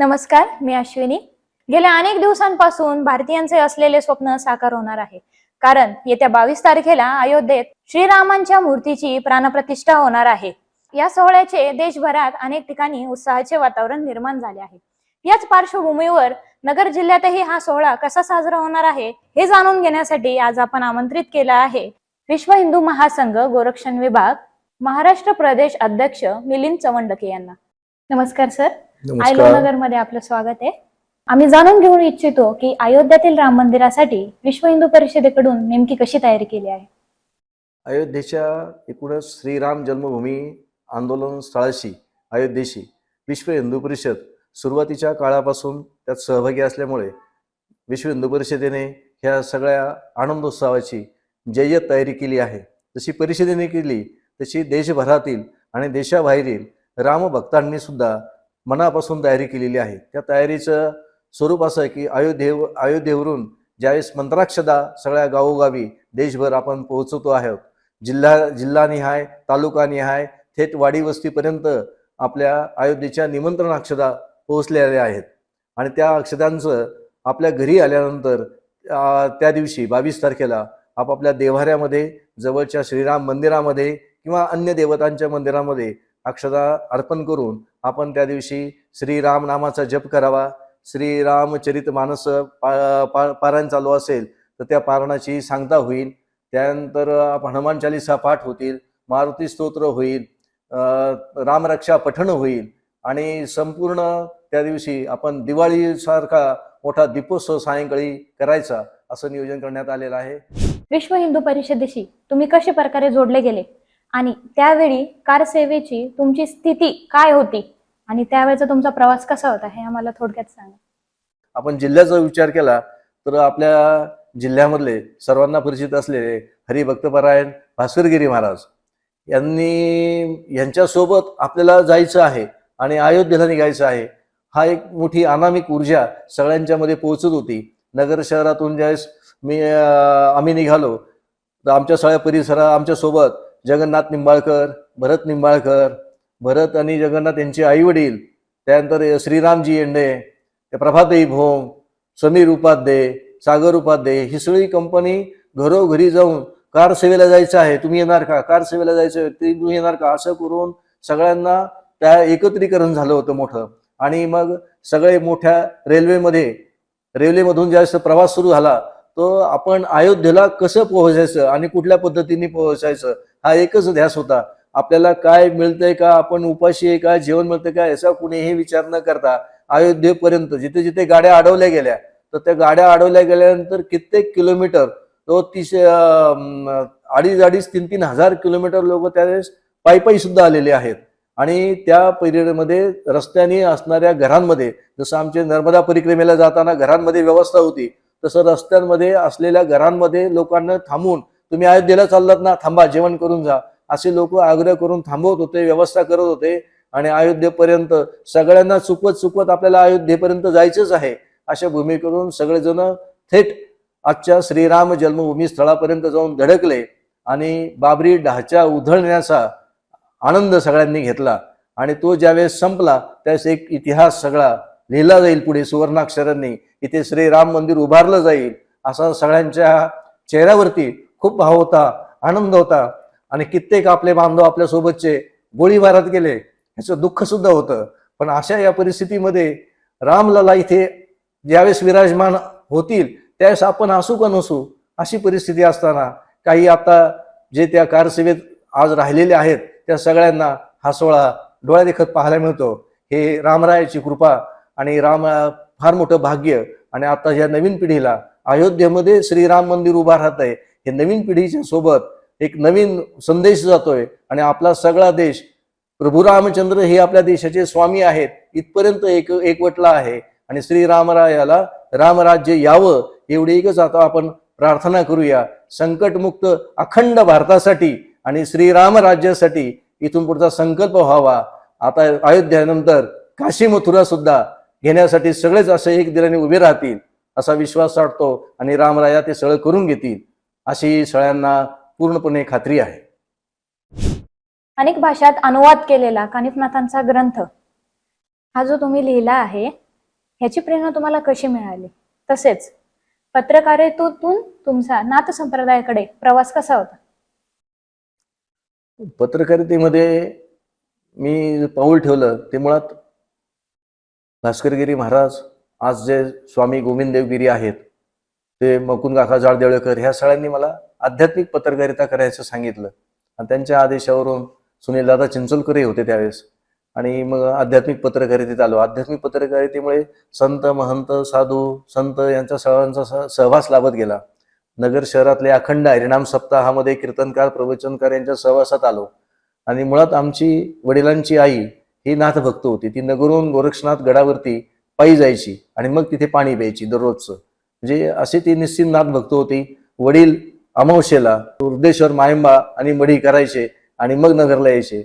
नमस्कार मी अश्विनी. गेल्या अनेक दिवसांपासून भारतीयांचे असलेले स्वप्न साकार होणार आहे. कारण येत्या बावीस तारखेला अयोध्येत श्रीरामांच्या मूर्तीची प्राणप्रतिष्ठा होणार आहे. या सोहळ्याचे देशभरात अनेक ठिकाणी उत्साहाचे वातावरण निर्माण झाले आहे. याच पार्श्वभूमीवर नगर जिल्ह्यातही हा सोहळा कसा साजरा होणार आहे हे जाणून घेण्यासाठी आज आपण आमंत्रित केलं आहे विश्व हिंदू महासंघ गोरक्षण विभाग महाराष्ट्र प्रदेश अध्यक्ष मिलिंद चवंडके यांना. नमस्कार सर. नगरमध्ये आपलं स्वागत आहे. आम्ही जाणून घेऊ इच्छितो की अयोध्यातील राम मंदिरासाठी विश्व हिंदू परिषदेकडून नेमकी कशी तयारी केली आहे? अयोध्येच्या एकूणच श्रीराम जन्मभूमी आंदोलन स्थळाशी अयोध्येशी विश्व हिंदू परिषद सुरुवातीच्या काळापासून त्यात सहभागी असल्यामुळे विश्व हिंदू परिषदेने ह्या सगळ्या आनंदोत्सवाची जय्यत तयारी केली आहे. जशी परिषदेने केली तशी देशभरातील आणि देशाबाहेरील रामभक्तांनी सुद्धा मनापासून तयारी केलेली आहे. त्या तयारीचं स्वरूप असं आहे की अयोध्ये अयोध्येवरून ज्यावेळेस मंत्राक्षदा सगळ्या गावोगावी देशभर आपण पोहोचवतो आहोत जिल्हा जिल्हानिहाय तालुकानिहाय थेट वाडी वस्तीपर्यंत आपल्या अयोध्येच्या निमंत्रण अक्षदा पोहोचलेल्या आहेत. आणि त्या अक्षदांचं आपल्या घरी आल्यानंतर त्या दिवशी बावीस तारखेला आपापल्या देवाऱ्यामध्ये जवळच्या श्रीराम मंदिरामध्ये किंवा अन्य देवतांच्या मंदिरामध्ये अक्षदा अर्पण करून आपण त्या दिवशी श्रीराम नामाचा जप करावा. श्रीरामचरित मानस पा पा पारायण चालू असेल तर त्या पारणाची सांगता होईल. त्यानंतर आपण हनुमान चालिसा पाठ होतील मारुती स्तोत्र होईल रामरक्षा पठण होईल आणि संपूर्ण त्या दिवशी आपण दिवाळीसारखा मोठा दीपोत्सव सायंकाळी करायचा असं नियोजन करण्यात आलेलं आहे. विश्व हिंदू परिषदेशी तुम्ही कशा प्रकारे जोडले गेले? आणि त्यावेळी कार सेवेची तुमची स्थिती काय होती? आणि त्यावेळेचा तुमचा प्रवास कसा होता हे आम्हाला थोडक्यात सांगा. आपण जिल्ह्याचा विचार केला तर आपल्या जिल्ह्यामधले सर्वांना परिचित असलेले हरिभक्तपरायण भास्करगिरी महाराज यांनी यांच्यासोबत आपल्याला जायचं आहे आणि अयोध्येला निघायचं आहे हा एक मोठी अनामिक ऊर्जा सगळ्यांच्यामध्ये पोहोचत होती. नगर शहरातून ज्यावेळेस मी आम्ही निघालो तर आमच्या सगळ्या परिसरा आमच्यासोबत जगन्नाथ निंबाळकर भरत निंबाळकर भरत आणि जगन्नाथ यांचे आई वडील त्यानंतर श्रीरामजी येंडे प्रभातई भोंग समीर उपाध्ये सागर उपाध्ये ही सगळी कंपनी घरोघरी जाऊन कार सेवेला जायचं आहे. तुम्ही येणार का? कार सेवेला जायचं आहे. ते तुम्ही येणार का? असं करून सगळ्यांना त्या एकत्रीकरण झालं होतं मोठं. आणि मग सगळे मोठ्या रेल्वेमध्ये रेल्वेमधून ज्यावेळेस प्रवास सुरू झाला तो आपण अयोध्येला कसं पोहोचायचं आणि कुठल्या पद्धतीने पोहोचायचं हा एकच ध्यास होता. आपल्याला काय मिळतंय का आपण उपाशी आहे का जेवण मिळतंय का याचा कुणीही विचार न करता अयोध्येपर्यंत जिथे जिथे गाड्या अडवल्या गेल्या तर त्या गाड्या अडवल्या गेल्यानंतर कित्येक किलोमीटर तो तीस अडीच अडीच तीन तीन हजार किलोमीटर लोक त्यावेळेस पायी पायी सुद्धा आलेले आहेत. आणि त्या पिरियडमध्ये रस्त्याने असणाऱ्या घरांमध्ये जसं आमचे नर्मदा परिक्रमेला जाताना घरांमध्ये व्यवस्था होती तसं रस्त्यांमध्ये असलेल्या घरांमध्ये लोकांना थांबून तुम्ही अयोध्येला चाललात ना थांबा जेवण करून जा. असे लोक आग्रह करून थांबवत होते व्यवस्था करत होते आणि अयोध्येपर्यंत सगळ्यांना चुकवत चुकवत आपल्याला अयोध्येपर्यंत जायचंच आहे अशा भूमीकडून सगळेजण थेट आजच्या श्रीराम जन्मभूमी स्थळापर्यंत जाऊन धडकले आणि बाबरी ढाचा उधळण्याचा आनंद सगळ्यांनी घेतला आणि तो ज्यावेळेस संपला त्यावेळेस एक इतिहास सगळा लिहिला जाईल पुढे सुवर्णाक्षरांनी. इथे श्रीराम मंदिर उभारलं जाईल असा सगळ्यांच्या चेहऱ्यावरती खूप भाव होता आनंद होता. आणि कित्येक आपले बांधव आपल्यासोबतचे गोळीबारात गेले ह्याचं दुःख सुद्धा होतं. पण अशा या परिस्थितीमध्ये रामलला इथे ज्यावेळेस विराजमान होतील त्यावेळेस आपण असू का नसू अशी परिस्थिती असताना काही आता जे त्या कारसेवेत आज राहिलेले आहेत त्या सगळ्यांना हा सोहळा डोळ्यादेखत पाहायला मिळतो. हे रामरायाची कृपा आणि राम फार मोठं भाग्य. आणि आता या नवीन पिढीला अयोध्येमध्ये श्रीराम मंदिर उभा राहत आहे हे नवीन पिढीच्या सोबत एक नवीन संदेश जातोय. आणि आपला सगळा देश प्रभू रामचंद्र हे आपल्या देशाचे स्वामी आहेत. इथपर्यंत एक एकवटला आहे. आणि श्रीरामरायाला रामराज्य यावं एवढी एकच आता आपण प्रार्थना करूया. संकटमुक्त अखंड भारतासाठी आणि श्रीराम राज्यासाठी इथून पुढचा संकल्प व्हावा. आता अयोध्यानंतर काशी मथुरा सुद्धा घेण्यासाठी सगळेच असे एक दिलाने उभे राहतील असा विश्वास वाटतो आणि रामराया ते सगळं करून घेतील अशी सगळ्यांना पूर्णपणे खात्री आहे. अनेक भाषात अनुवाद केलेला कानिफनाथांचा ग्रंथ. हा जो तुम्ही लिहिला आहे ह्याची प्रेरणा तुम्हाला कशी मिळाली? तसेच पत्रकारितेतून तुमचा नाथ संप्रदायाकडे प्रवास कसा होता? पत्रकारितेमध्ये मी पाऊल ठेवलं ते मुळात भास्करगिरी महाराज आज जे स्वामी गोविंद देवगिरी आहेत ते मकुंद काका जाळदेवळेकर ह्या सगळ्यांनी मला आध्यात्मिक पत्रकारिता करायचं सांगितलं. आणि त्यांच्या आदेशावरून सुनील दादा चिंचोलकरही होते त्यावेळेस. आणि मग आध्यात्मिक पत्रकारितेत आलो. आध्यात्मिक पत्रकारितेमुळे संत महंत साधू संत यांचा सगळ्यांचा सहवास लाभत गेला. नगर शहरातले अखंड हरिणाम सप्ताहामध्ये कीर्तनकार प्रवचनकार यांच्या सहवासात आलो. आणि मुळात आमची वडिलांची आई ही नाथ भक्त होती. ती नगरून गोरक्षनाथ गडावरती पायी जायची आणि मग तिथे पाणी प्यायची दररोजचं. म्हणजे असे ती निश्चित नाथ भक्त होती. वडील अमावशेला वृद्धेश्वर मायंबा आणि मढी करायचे आणि मग नगरला यायचे.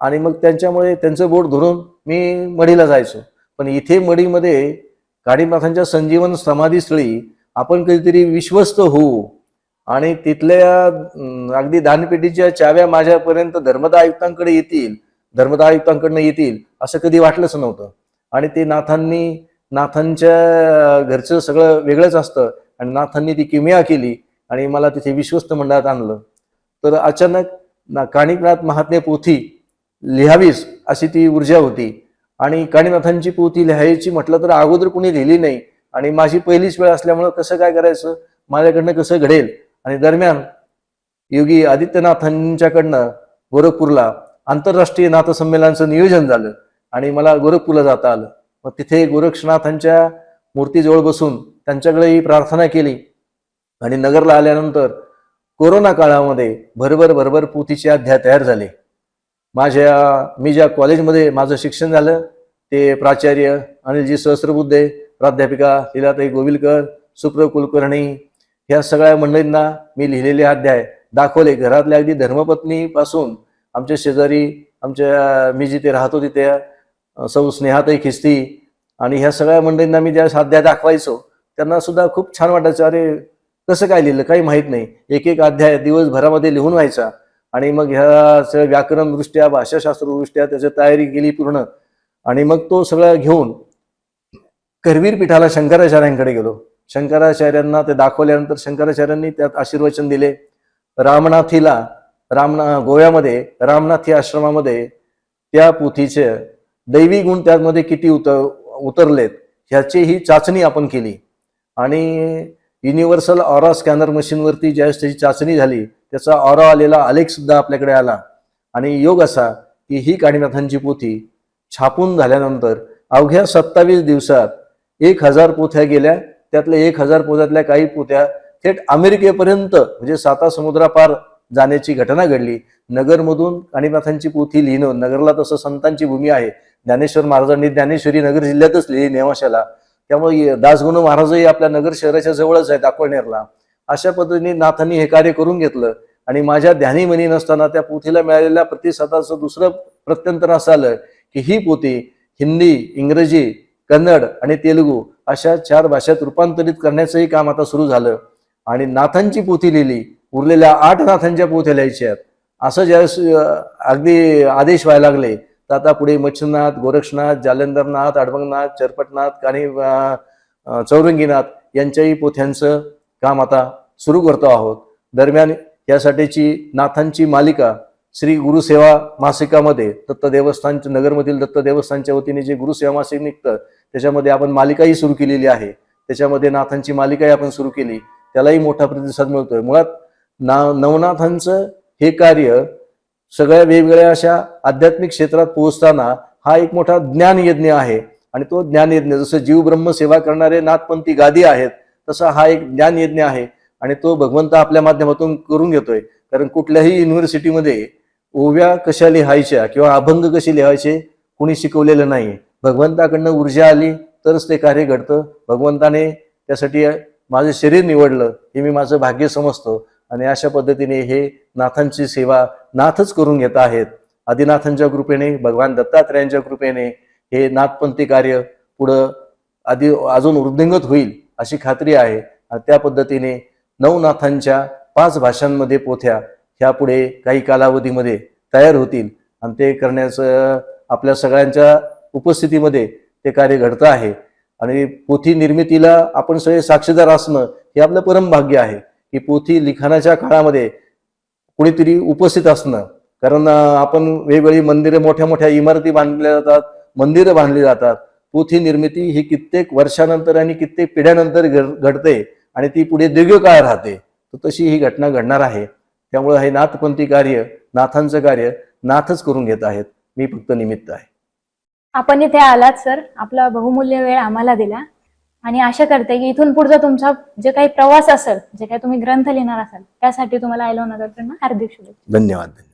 आणि मग त्यांच्यामुळे त्यांचं बोट धरून मी मढीला जायचो. पण इथे मढीमध्ये काळीनाथांच्या संजीवन समाधीस्थळी आपण कधीतरी विश्वस्त होऊ आणि तिथल्या अगदी दानपेटीच्या चाव्या माझ्यापर्यंत धर्मदा आयुक्तांकडे येतील धर्मदा आयुक्तांकडनं येतील असं कधी वाटलंच नव्हतं. आणि ते नाथांनी नाथांच्या घरचं सगळं वेगळंच असतं. आणि नाथांनी ती किमया केली आणि मला तिथे विश्वस्त मंडळात आणलं. तर अचानक ना काणिकनाथ महात्म्य पोथी लिहावीस अशी ती ऊर्जा होती. आणि काणीनाथांची पोथी लिहायची म्हटलं तर अगोदर कुणी लिहिली नाही. आणि माझी पहिलीच वेळ असल्यामुळं कसं काय करायचं? माझ्याकडनं कसं घडेल? आणि दरम्यान योगी आदित्यनाथांच्याकडनं गोरखपूरला आंतरराष्ट्रीय नाथसंमेलनाचं नियोजन झालं आणि मला गोरखपूरला जाता आलं. मग तिथे गोरक्षनाथांच्या मूर्तीजवळ बसून त्यांच्याकडेही प्रार्थना केली. आणि नगरला आल्यानंतर कोरोना काळामध्ये भरभर भरभर पोथीचे अध्याय तयार झाले. माझ्या मी ज्या कॉलेजमध्ये माझं शिक्षण झालं ते प्राचार्य अनिलजी सहस्रबुद्धे प्राध्यापिका लीलाताई गोविलकर सुप्र कुलकर्णी ह्या सगळ्या मंडळींना मी लिहिलेले अध्याय दाखवले. घरातल्या अगदी धर्मपत्नीपासून आमच्या शेजारी आमच्या मी जिथे राहतो तिथे सौ स्नेहाताई खिस्ती आणि ह्या सगळ्या मंडळींना मी ज्या अध्याय दाखवायचो त्यांना सुद्धा खूप छान वाटायचं अरे कसं काय लिहिलं? काही माहीत नाही. एक एक अध्याय दिवसभरामध्ये लिहून व्हायचा. आणि मग ह्या सगळ्या व्याकरणदृष्ट्या भाषाशास्त्रदृष्ट्या त्याची तयारी केली पूर्ण. आणि मग तो सगळं घेऊन करवीर पीठाला शंकराचार्यांकडे गेलो. शंकराचार्यांना ते दाखवल्यानंतर शंकराचार्यांनी त्यात आशीर्वचन दिले. रामनाथीला रामना गोव्यामध्ये रामनाथी आश्रमामध्ये त्या पोथीचे दैवी गुण त्यामध्ये किती उतर उतरलेत ह्याची ही चाचणी आपण केली. आणि युनिव्हर्सल ऑरा स्कॅनर मशीनवरती ज्यावेळेस त्याची चाचणी झाली त्याचा ऑरा आलेला आलेख सुद्धा आपल्याकडे आला. आणि योग असा की ही काणीनाथांची पोथी छापून झाल्यानंतर अवघ्या सत्तावीस दिवसात एक हजार पोथ्या गेल्या. त्यातल्या एक हजार पोथ्यातल्या काही पोथ्या थेट अमेरिकेपर्यंत म्हणजे साता समुद्रापार जाण्याची घटना घडली. नगरमधून काणीनाथांची पोथी लिहिणं नगरला तसं संतांची भूमी आहे. ज्ञानेश्वर महाराजांनी ज्ञानेश्वरी नगर जिल्ह्यातच लिहिली नेवाशाला. त्यामुळे दासगुण महाराजही आपल्या नगर शहराच्या जवळच आहेत अकोळनेरला. अशा पद्धतीने नाथांनी हे कार्य करून घेतलं. आणि माझ्या ध्यानी मनी नसताना त्या पोथीला मिळालेल्या प्रतिसादाचं दुसरं प्रत्यंतर असं आलं की ही पोथी हिंदी इंग्रजी कन्नड आणि तेलुगू अशा चार भाषेत रूपांतरित करण्याचंही काम आता सुरू झालं. आणि नाथांची पोथी लिहिली. उरलेल्या आठ नाथांच्या पोथ्या लिहायच्या आहेत. असं ज्यावेळेस अगदी आदेश व्हायला लागले तर आता पुढे मच्छनाथ गोरक्षनाथ जालंधरनाथ अडबंगनाथ चरपटनाथ आणि चौरंगीनाथ यांच्याही पोथ्यांचं काम आता सुरू करतो आहोत. दरम्यान यासाठीची नाथांची मालिका श्री गुरुसेवा मासिकामध्ये दत्त देवस्थानच्या नगरमधील दत्त देवस्थानच्या वतीने जे गुरुसेवा मासिक निघतं त्याच्यामध्ये आपण मालिकाही सुरू केलेली आहे. त्याच्यामध्ये नाथांची मालिकाही आपण सुरू केली. त्यालाही मोठा प्रतिसाद मिळतोय. मुळात ना नवनाथांचं हे कार्य सगळ्या वेगवेगळ्या अशा आध्यात्मिक क्षेत्रात पोहोचताना हा एक मोठा ज्ञान यज्ञ आहे. आणि तो ज्ञान यज्ञ जसं जीव ब्रह्म सेवा करणारे नाथपंथी गादी आहेत तसा हा एक ज्ञान यज्ञ आहे. आणि तो भगवंत आपल्या माध्यमातून करून घेतोय. कारण कुठल्याही युनिव्हर्सिटीमध्ये ओव्या कशा लिहायच्या किंवा अभंग कसे लिहायचे कुणी शिकवलेलं नाही. भगवंताकडनं ऊर्जा आली तरच ते कार्य घडतं. भगवंताने त्यासाठी माझं शरीर निवडलं हे मी माझं भाग्य समजतो. आणि अशा पद्धतीने हे नाथांची सेवा नाथच करून घेत आहेत. आदिनाथांच्या कृपेने भगवान दत्तात्रयांच्या कृपेने हे नाथपंथी कार्य पुढं आधी अजून वृद्धिंगत होईल अशी खात्री आहे. आणि त्या पद्धतीने नवनाथांच्या पाच भाषांमध्ये पोथ्या ह्या पुढे काही कालावधीमध्ये तयार होतील. आणि ते करण्याचं आपल्या सगळ्यांच्या उपस्थितीमध्ये ते कार्य घडतं आहे. आणि पोथी निर्मितीला आपण सगळे साक्षीदार असणं हे आपलं परमभाग्य आहे. ही पोथी लिखाणाच्या काळामध्ये कुणीतरी उपस्थित असणं. कारण आपण वेगवेगळी मंदिरे मोठ्या मोठ्या इमारती बांधल्या जातात मंदिरं बांधली जातात. पोथी निर्मिती ही कित्येक वर्षानंतर आणि कित्येक पिढ्यानंतर घडते आणि ती पुढे दीर्घकाळ राहते. तर तशी ही घटना घडणार आहे. त्यामुळे हे नाथपंथी कार्य नाथांचं कार्य नाथच करून घेत आहेत. मी फक्त निमित्त आहे. आपण इथे आलात सर. आपला बहुमूल्य वेळ आम्हाला दिला. आणि आशा करते की इथून पुढचा तुमचा जे काही प्रवास असेल जे काही तुम्ही ग्रंथ लिहिणार असाल त्यासाठी तुम्हाला आयलो नगरकडनं हार्दिक शुभेच्छा. धन्यवाद धन्यवाद.